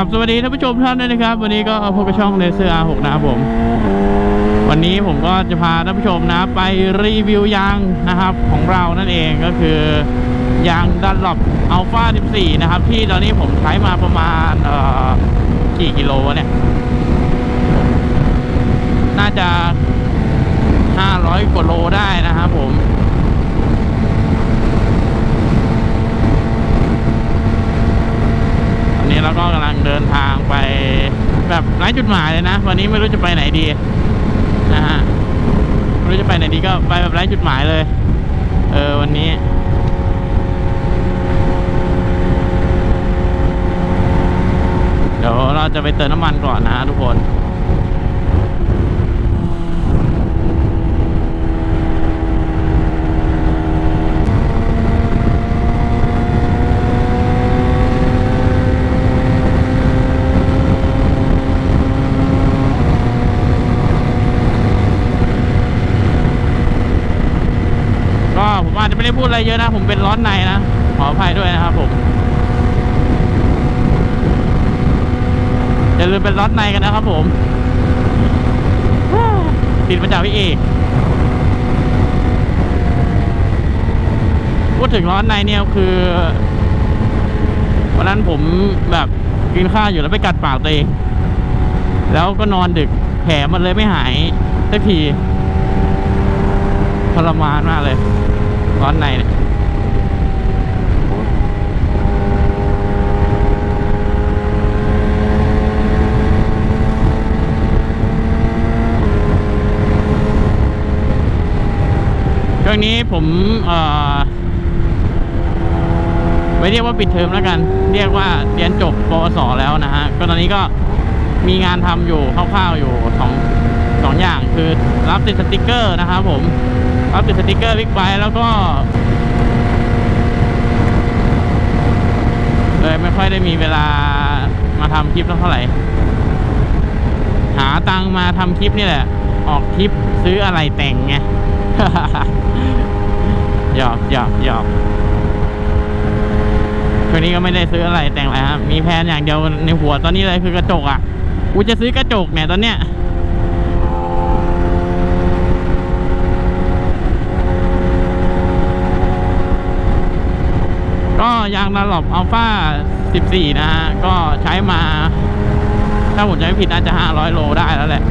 กลับสวัสดีท่านผู้ชมท่านด้วยนะครับ วันนี้ก็พบกับช่องเลเซอร์ R6 นะครับผม วันนี้ผมก็จะพาท่านผู้ชมนะไปรีวิวยางนะครับของเรานั่นเองก็คือยางดันหลบอัลฟา14 นะครับ ที่ตอนนี้ผมใช้มาประมาณเอ่อกี่กิโลเนี่ย น่าจะ 500กว่าโลได้นะครับผม ตอ นี้เราก็กำลังเดินทางไปแบบไร้จุดหมายเลยนะ วันนี้ไม่รู้จะไปไหนดีนะฮะไม่รู้จะไปไหนดีก็ไปแบบไร้จุดหมายเลย เออวันนี้เดี๋ยวเราจะไปเติมน้ำมันก่อนนะทุกคน ก็ผม อาจจะได้พูดอะไรเยอะนะ ผมเป็นร้อนในนะ ขออภัยด้วยนะครับผมอย่าลืมเป็นร้อนในกันนะครับผมติดมาจากพี่เอกพูดถึงร้อนในเนี่ยคือวันนั้นผมแบบกินข้าวอยู่แล้วไปกัดปากตัวเอง แล้วก็นอนดึกแผลมันเลยไม่หายสักทีทรมานมากเลย ร้อนในเนี่ยช่วงนี้ผมเอ่อไม่เรียกว่าปิดเทอมแล้วกัน เรียกว่าเรียนจบปวสแล้วนะฮะ ก็ตอนนี้ก็มีงานทำอยู่คร่าวๆอยู่สองสองอย่างคือรับติดสติกเกอร์นะครับผม รับติดสติกเกอร์บิ๊กไบค์แล้วก็เลยไม่ค่อยได้มีเวลามาทำคลิปเท่าไหร่ หาตังมาทำคลิปนี่แหละ ออกคลิปซื้ออะไรแต่งไงหยอกหยอกหยอกช่วงนี้ก็ไม่ได้ซื้ออะไรแต่งอะไรครับ มีแพนอย่างเดียวในหัวตอนนี้เลยคือกระจกอะ กูจะซื้อกระจกเนี่ยตอนเนี้ย ก็ยางนาหลบอัลฟา14 นะฮะ ก็ใช้มา ถ้าผมจำไม่ผิดน่าจะ 500 โลได้แล้วแหละ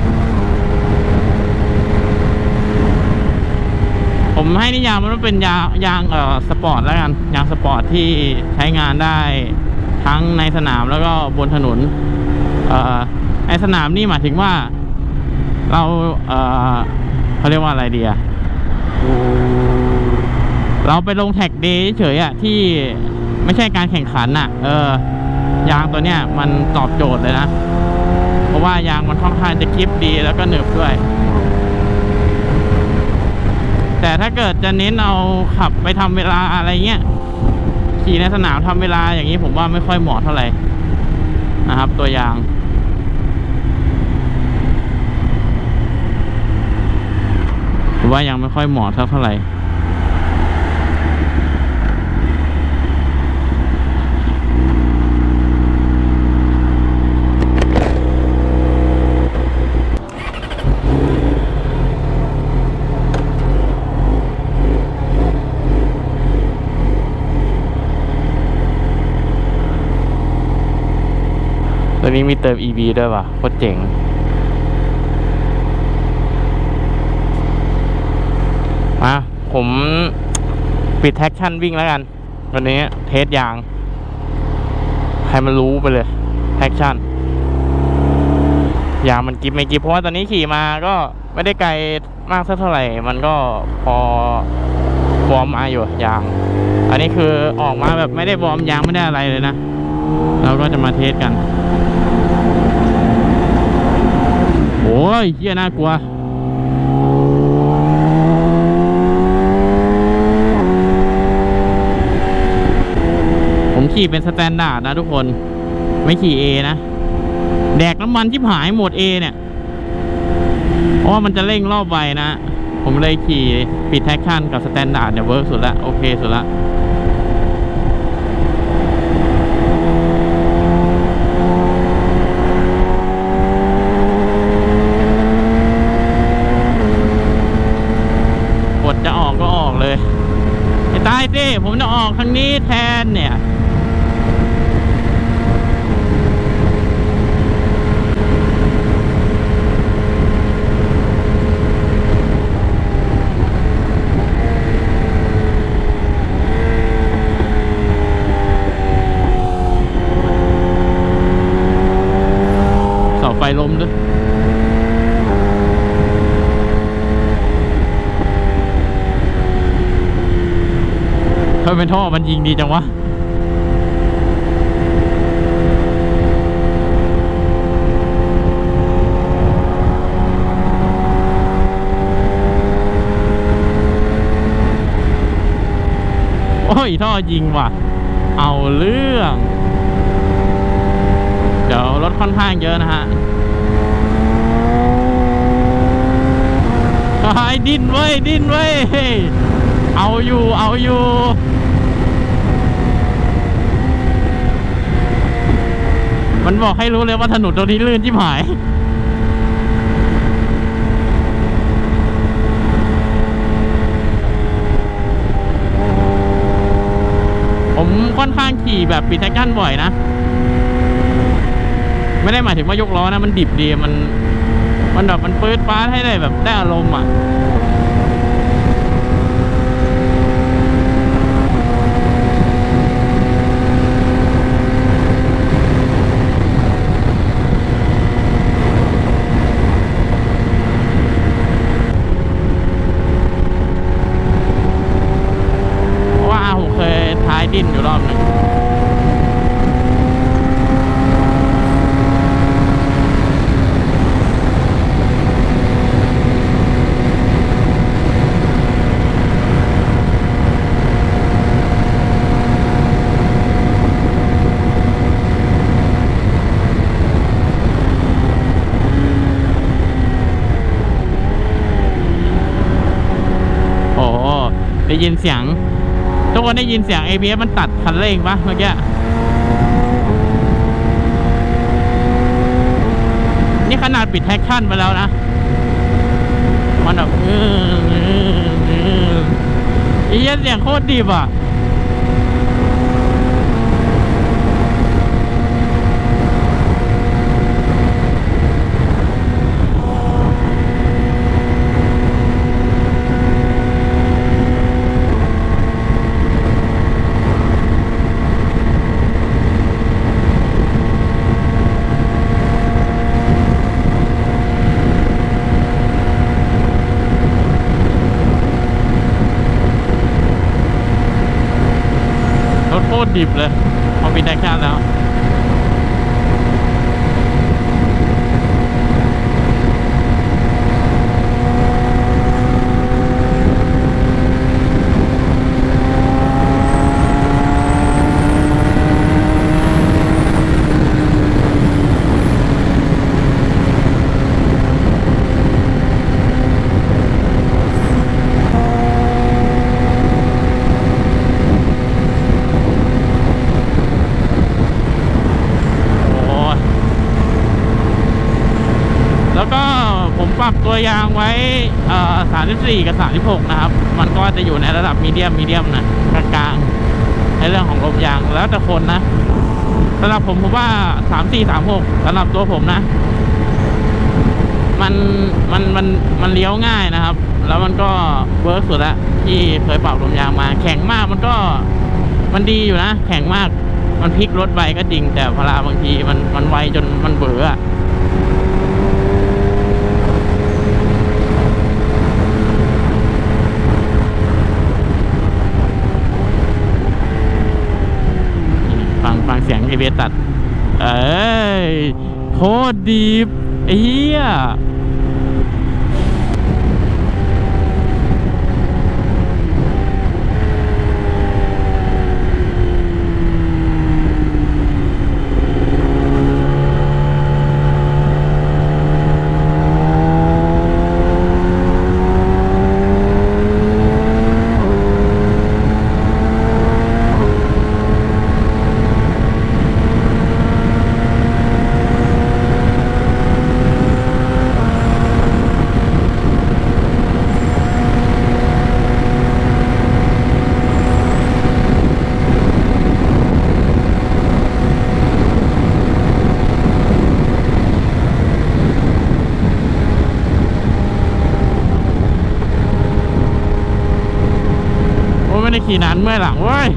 ผมให้นิยามมันเป็นยางยางเอ่อสปอร์ตแล้วกัน ยางสปอร์ตที่ใช้งานได้ทั้งในสนามแล้วก็บนถนน เอ่อในสนามนี่หมายถึงว่า เรา เอ่อเขาเรียกว่าอะไรดีอะ เราไปลงแท็กเดย์เฉยอะที่ไม่ใช่การแข่งขันอะเออยางตัวเนี้ยมันตอบโจทย์เลยนะ เพราะว่ายางมันค่อนข้างจะคลิปดีแล้วก็หนึบด้วย แต่ถ้าเกิดจะเน้นเอาขับไปทำเวลาอะไรเงี้ยขี่ในสนามทำเวลาอย่างนี้ผมว่าไม่ค่อยเหมาะเท่าไหร่นะครับ ตัวยางผมว่ายังไม่ค่อยเหมาะเท่าเท่าไหร่ ตัวนี้มีเติม EV ด้วยว่ะโคตรเจ๋ง มาผมปิดแท็กชั่นวิ่งแล้วกัน วันนี้เทสยางให้มันรู้ไปเลยแท็กชั่นยางมันกิฟไม่กิฟเพราะว่าตอนนี้ขี่มาก็ไม่ได้ไกลมากสักเท่าไหร่ มันก็พอวอร์มมาอยู่ยาง อันนี้คือออกมาแบบไม่ได้วอร์มยางไม่ได้อะไรเลยนะ เราก็จะมาเทสกัน โอ้ ยเฮียน่ากลัวผมขี่เป็นสแตนดาร์ดนะทุกคน ไม่ขี่ A นะ แดกน้ำมันที่หายหมด A เนี่ย เพราะว่ามันจะเร่งรอบไวนะ ผมเลยขี่ปิดแท็กชั่นกับสแตนดาร์ดเนี่ยเวิร์กสุดละ โอเคสุดละ ได้สิผมจะออกทางนี้แทนเนี่ย เสาไฟ ล้มด้วยเฮ้ยเป็นท่อมันยิงดีจังวะโอ้ยท่อยิงว่ะ เอาเรื่อง เดี๋ยวรถค่อนข้างเยอะนะฮะ ไอ้ยดิ้นเว้ยดิ้นเว้ยเอาอยู่เอาอยู่มันบอกให้รู้เลยว่าถนนตรงนี้ลื่นชิบหายผมค่อนข้างขี่แบบปิดแท็กชั่นบ่อยนะ ไม่ได้หมายถึงว่ายกล้อนะ มันดิบดีมัน มันแบบมันปื๊ดฟ้าดให้ได้แบบได้อารมณ์อะ เพราะว่าอาผมเคยท้ายดิ้นอยู่รอบหนึ่ง โอ้โหได้ ยินเสียง ทุกคนได้ยินเสียง ABS มันตัดคันเร่งปะเมื่อกี้นี่ขนาดปิดแท็กชั่นไปแล้วนะ มันแบบเออเออเออเสียงโคตรดีอะ ตรดิบเลย พอมีแท็กชั่นแล้ว โอ้ยแล้วก็ผมปรับตัวยางไว้เอ่อ 34 กับ 36 นะครับ มันก็จะอยู่ในระดับมีเดียมมีเดียมนะกลางๆในเรื่องของลมยางแล้วแต่คนนะสำหรับผมผมว่า 34 36สำหรับตัวผมนะ มันมันมันมันเลี้ยวง่ายนะครับ แล้วมันก็เวิร์กสุดละที่เคยปรับลมยางมา แข็งมากมันก็มันดีอยู่นะ แข็งมากมันพลิกรถไวก็จริงแต่เวลาบางทีมันมันไวจนมันเบื่ออะฟัง เสียงเอเบตัด เอ้ยโคตรดีบไอ้เหี้ย ขี่นานเมื่อยหลังเว้ย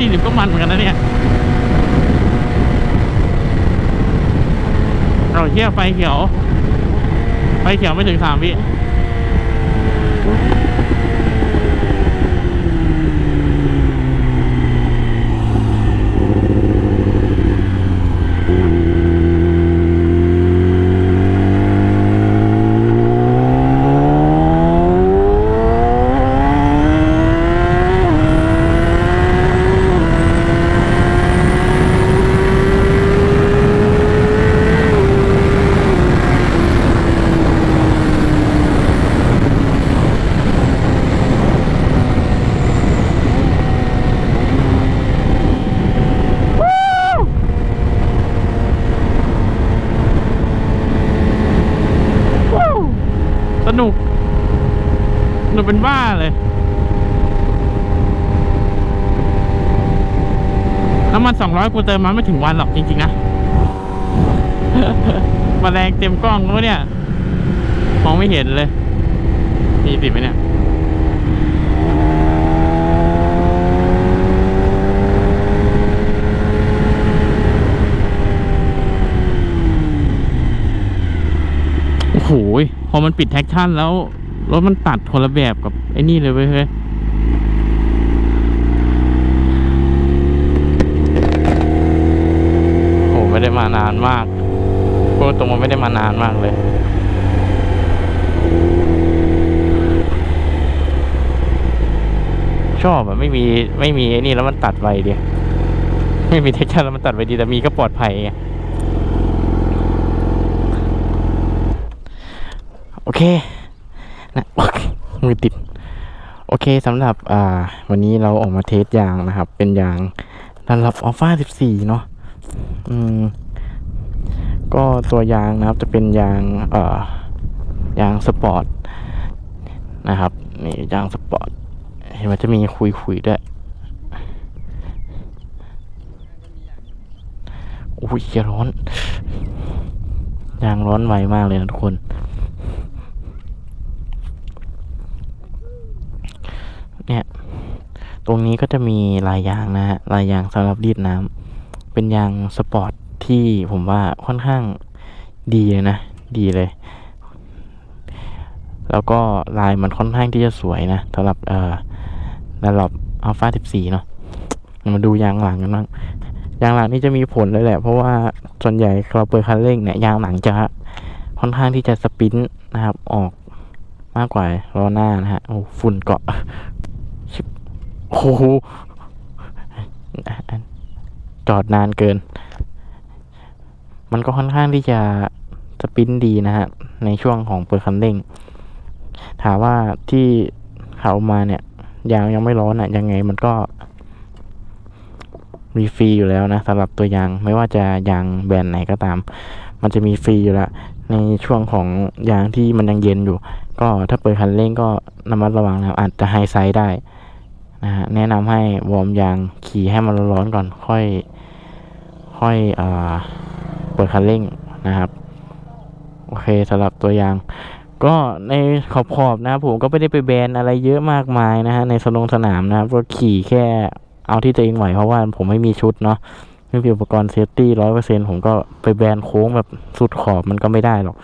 สี่ร้อยสี่สิบก็มันเหมือนกันนะเนี่ยเราเที่ยวไฟเขียว ไฟเขียวไม่ถึงสามวิาวสนุกสนุกเป็นบ้าเลย น้ำมันสองร้อยกูเติมมาไม่ถึงวันหรอกจริง ๆ นะมาแรงเต็มกล้องแล้วเนี่ย มองไม่เห็นเลยมีติดไหมเนี่ยโอ้โหพอมันปิดแท็กชั่นแล้วรถมันตัดคนละแบบกับไอ้นี่เลยเว้ยเฮ้ย โอ้ ไม่ได้มานานมากพูดตรงมาไม่ได้มานานมากเลยชอบอะไม่มีไม่มีไอ้นี่แล้วมันตัดไวดีไม่มีเทคชั่นแล้วมันตัดไวดีแต่มีก็ปลอดภัยไงโอเคนะโอเคมือติด โอเคสำหรับอ่า วันนี้เราออกมาเทสยางนะครับ เป็นยางดันรับอัลฟา14 เนาะ อืม ก็ตัวยางนะครับ จะเป็นยาง เอ่อ ยางสปอร์ตนะครับ นี่ยางสปอร์ต เห็นมันจะมีคุยคุยๆด้วยอุ้ยเหี้ยร้อน ยางร้อนไวมากเลยนะทุกคน เนี่ย ตรงนี้ก็จะมีลายยางนะฮะ ลายยางสำหรับรีดน้ำ เป็นยางสปอร์ตที่ผมว่าค่อนข้างดีเลยนะ ดีเลย แล้วก็ลายมันค่อนข้างที่จะสวยนะสำหรับเอ่อระดับอัลฟา14 เนาะมาดูยางหลังกันบ้างยางหลังนี่จะมีผลเลยแหละ เพราะว่าส่วนใหญ่เราเปิดคันเร่งเนี่ยยางหลังจะค่อนข้างที่จะสปรินต์นะครับออกมากกว่าล้อหน้านะฮะโอ้ฝุ่นเกาะโอ้โห จอดนานเกิน มันก็ค่อนข้างที่จะสปินดีนะฮะ ในช่วงของเปิดคันเร่ง ถามว่าที่เขามาเนี่ยยางยังไม่ร้อนอะ ยังไงมันก็มีฟรีอยู่แล้วนะสำหรับตัวยางไม่ว่าจะยางแบรนด์ไหนก็ตาม มันจะมีฟรีอยู่ล้วในช่วงของยางที่มันยังเย็นอยู่ ก็ถ้าเปิดคันเร่งก็ระมัดระวังนะอาจจะไฮไซด์ได้นะฮะแนะนำให้วอร์มยางขี่ให้มันร้อนก่อนค่อย ค่อยอเปิดคันเร่งนะครับ โอเคสำหรับตัวยางก็ในขอบขอบๆนะครับผมก็ไม่ได้ไปแบนอะไรเยอะมากมายนะฮะในสนงสนามนะครับ ก็ขี่แค่เอาที่ตัวเองไหวเพราะว่าผมไม่มีชุดเนาะไม่มีอุปกรณ์เซฟตี้ร้อยเปอร์เซ็นผมก็ไปแบนโค้งแบบสุดขอบมันก็ไม่ได้หรอก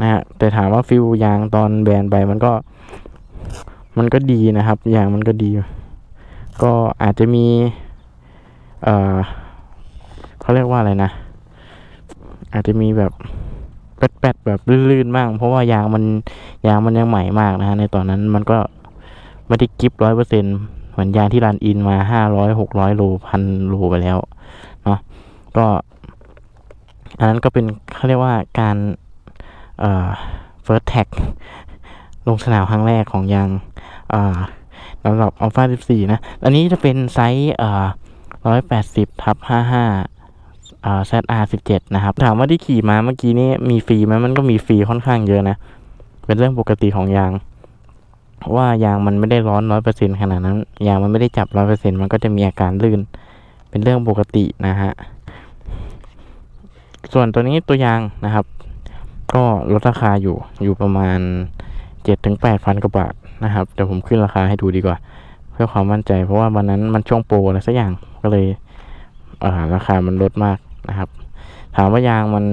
นะฮะแต่ถามว่าฟิลยางตอนแบนไปมันก็ มันก็ดีนะครับยางมันก็ดี ก็อาจจะมี เอ่อ เขาเรียกว่าอะไรนะ อาจจะมีแบบแป๊ดๆแบบลื่นๆบ้างเพราะว่ายางมันยางมันยังใหม่มากนะฮะในตอนนั้นมันก็ไม่ได้กิฟร้อยเปอร์เซ็นเหมือนยางที่รันอินมาห้าร้อยหกร้อยโลพันโลไปแล้วเนาะก็ อันนั้นก็เป็นเขาเรียกว่าการเอ่อ first tag ลงสนามครั้งแรกของยางอ่าสำหรับ Alpha 14 นะ อันนี้จะเป็นไซส์เอ่อ180ทับ55 อ่า ZR 17 นะครับ ถามว่าที่ขี่มาเมื่อกี้นี้มีฟรีไหมมันก็มีฟรีค่อนข้างเยอะนะ เป็นเรื่องปกติของยางเพราะว่ายางมันไม่ได้ร้อนร้อยเปอร์เซ็นขนาดนั้น ยางมันไม่ได้จับร้อยเปอร์เซ็นมันก็จะมีอาการลื่น เป็นเรื่องปกตินะฮะ ส่วนตัวนี้ตัวยางนะครับ ก็ลดราคาอยู่อยู่ประมาณเจ็ดถึงแปดพันกว่าบาทนะครับ เดี๋ยวผมขึ้นราคาให้ดูดีกว่า เพื่อความมั่นใจเพราะว่าวันนั้นมันช่วงโปรอะไรสักอย่างก็เลยราคามันลดมาก นะครับ ถามว่ายางมัน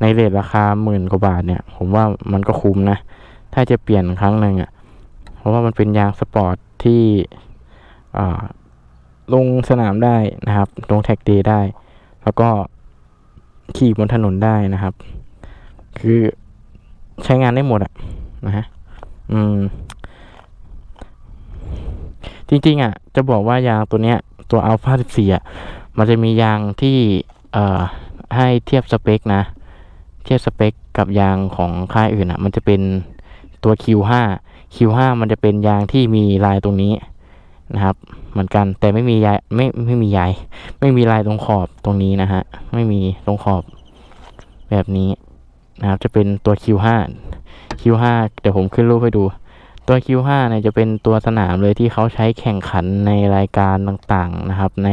ในเรทราคาหมื่นกว่าบาทเนี่ย ผมว่ามันก็คุ้มนะ ถ้าจะเปลี่ยนครั้งหนึ่งอะ่ะ เพราะว่ามันเป็นยางสปอร์ตที่ลงสนามได้นะครับ ลงแท็กเดย์ได้ แล้วก็ขี่บนถนนได้นะครับ คือใช้งานได้หมดอะนะฮะอืม จริงๆอะจะบอกว่ายางตัวเนี้ย ตัว Alpha 14 อะ มันจะมียางที่เอ่อให้เทียบสเปคนะ เทียบสเปคกับยางของค่ายอื่นอะ มันจะเป็นตัว Q5 Q5 มันจะเป็นยางที่มีลายตรงนี้นะครับ เหมือนกันแต่ไม่มียายไม่ไม่มียายไม่มีลายตรงขอบตรงนี้นะฮะไม่มีตรงขอบแบบนี้นะครับ จะเป็นตัว Q5 Q5 เดี๋ยวผมขึ้นรูปให้ดู ตัว Q5 เนี่ยจะเป็นตัวสนามเลยที่เขาใช้แข่งขันในรายการต่างๆนะครับ ใน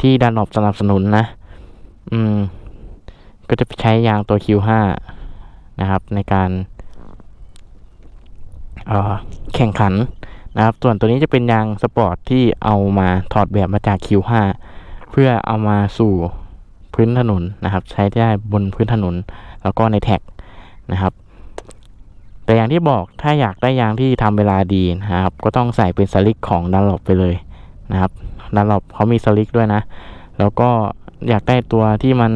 ที่ดันออบสนับสนุนนะ อืม ก็จะใช้ยางตัว Q5 นะครับ ในการแข่งขันนะครับ ส่วนตัวนี้จะเป็นยางสปอร์ตที่เอามาถอดแบบมาจาก Q5 เพื่อเอามาสู่พื้นถนนนะครับ ใช้ได้บนพื้นถนน แล้วก็ในแท็กนะครับ แต่อย่างที่บอกถ้าอยากได้ยางที่ทำเวลาดีนะครับ ก็ต้องใส่เป็นสลิกของดันลบไปเลยนะครับดันลบเขามีสลิกด้วยนะ แล้วก็อยากได้ตัวที่มัน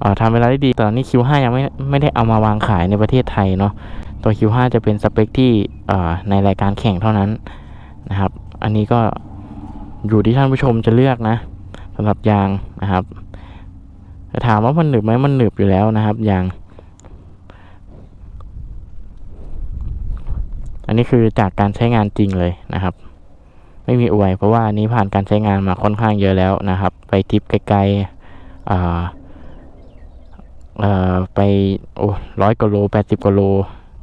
เอ่อทำเวลาได้ดีตอนนี้ Q5 ยังไม่ไม่ได้เอามาวางขายในประเทศไทยเนาะตัว Q5 จะเป็นสเปคที่ในรายการแข่งเท่านั้นนะครับ อันนี้ก็อยู่ที่ท่านผู้ชมจะเลือกนะสำหรับยางนะครับถามว่ามันหนึบไหมมันหนึบอยู่แล้วนะครับยาง อันนี้คือจากการใช้งานจริงเลยนะครับ ไม่มีอวย เพราะว่าอันนี้ผ่านการใช้งานมาค่อนข้างเยอะแล้วนะครับ ไปทิปไกลๆไปโอ้ร้อยกว่าโลแปดสิบกว่าโล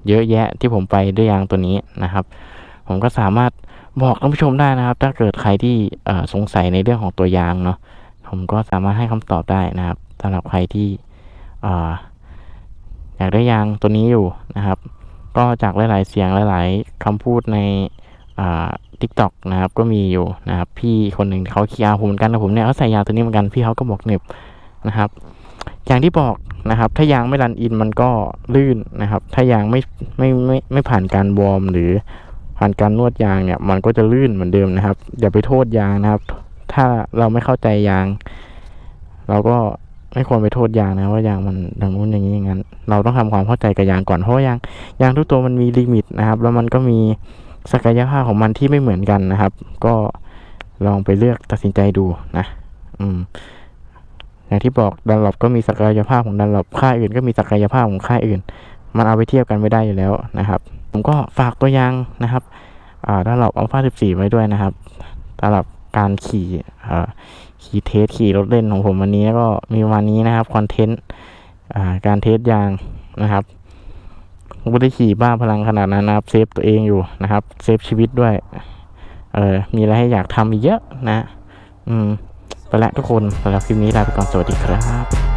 เยอะแยะที่ผมไปด้วยยางตัวนี้นะครับ ผมก็สามารถบอกท่านผู้ชมได้นะครับ ถ้าเกิดใครที่สงสัยในเรื่องของตัวยางเนาะผมก็สามารถให้คำตอบได้นะครับสำหรับใครที่ออยากได้ยางตัวนี้อยู่นะครับ ก็จากหลาย ๆ เสียงหลาย ๆคำพูดในอ่าทิกตอกนะครับก็มีอยู่นะครับพี่คนหนึ่งเขาขี่อาผมเหมือนกันนะผมเนี่ยเขาใส่ยางตัวนี้เหมือนกันพี่เขาก็บอกเหน็บนะครับ อย่างที่บอกนะครับ ถ้ายางไม่รันอินมันก็ลื่นนะครับ ถ้ายางไม่ไม่ไม่ไม่ผ่านการวอร์มหรือผ่านการนวดยางเนี่ย มันก็จะลื่นเหมือนเดิมนะครับ อย่าไปโทษยางนะครับ ถ้าเราไม่เข้าใจยาง เราก็ ไม่ควรไปโทษยางนะว่ายางมันอย่างนู้นอย่างนี้อย่างนั้น เราต้องทำความเข้าใจกับยางก่อนเพราะยางยางทุกตัวมันมีลิมิตนะครับ แล้วมันก็มีศักยภาพของมันที่ไม่เหมือนกันนะครับ ก็ลองไปเลือกตัดสินใจดูนะ อืม อย่างที่บอกดันหลบก็มีศักยภาพของดันหลบค่ายอื่น ก็มีศักยภาพของค่ายอื่น มันเอาไปเทียบกันไม่ได้อยู่แล้วนะครับ ผมก็ฝากตัวยางนะครับอ่าดันหลบอัลฟา14 ไว้ด้วยนะครับสำหรับการขี่อ่า ขี่เทสขี่รถเล่นของผมวันนี้ก็มีวันนี้นะครับคอนเทนต์การเทสยางนะครับผมไม่ได้ขี่บ้าพลังขนาดนั้นนะครับเซฟตัวเองอยู่นะครับเซฟชีวิตด้วย เออมีอะไรให้อยากทำอีกเยอะนะ อืมไปละทุกคนสำหรับคลิปนี้ลาไปก่อนสวัสดีครับ